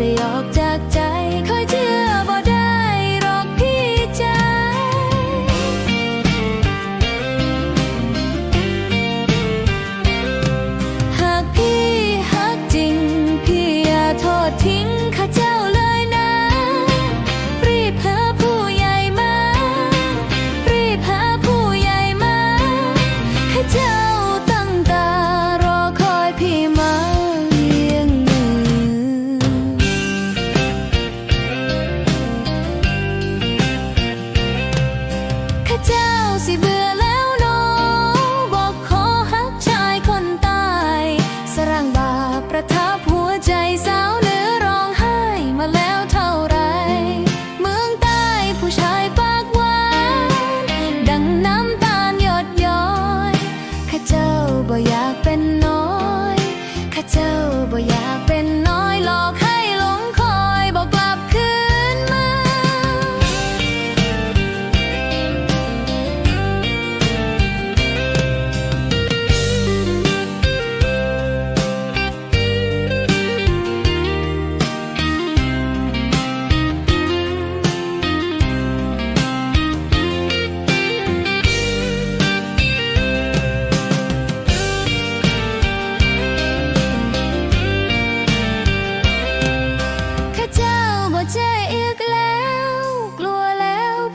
ได้ออกจาก Kecau si belah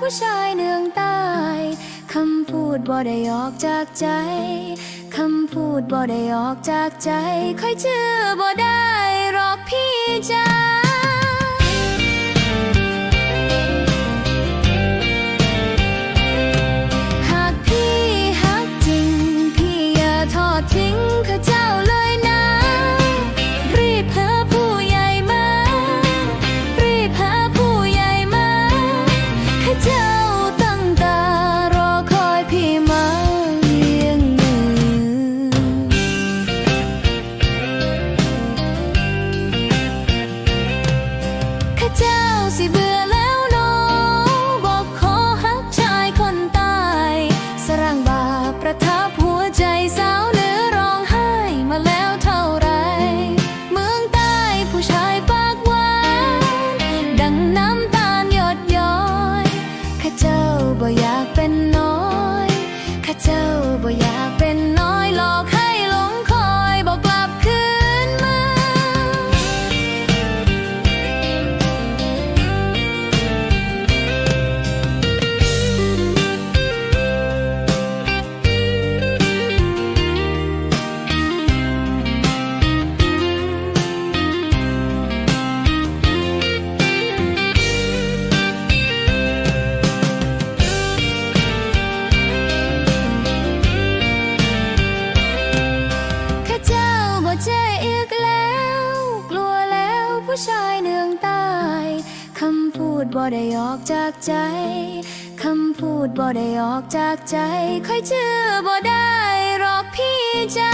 ู้ชายเนืองตาคำพูดบ่ได้ออกจากใจคำพูดบ่ได้ออกจากใจค่อยเชื่อบ่ได้รอกพี่จ้า บ่ได้ออกจากใจ คำพูดบ่ได้ออกจากใจ ค่อยเชื่อบ่ได้หรอกพี่จ้า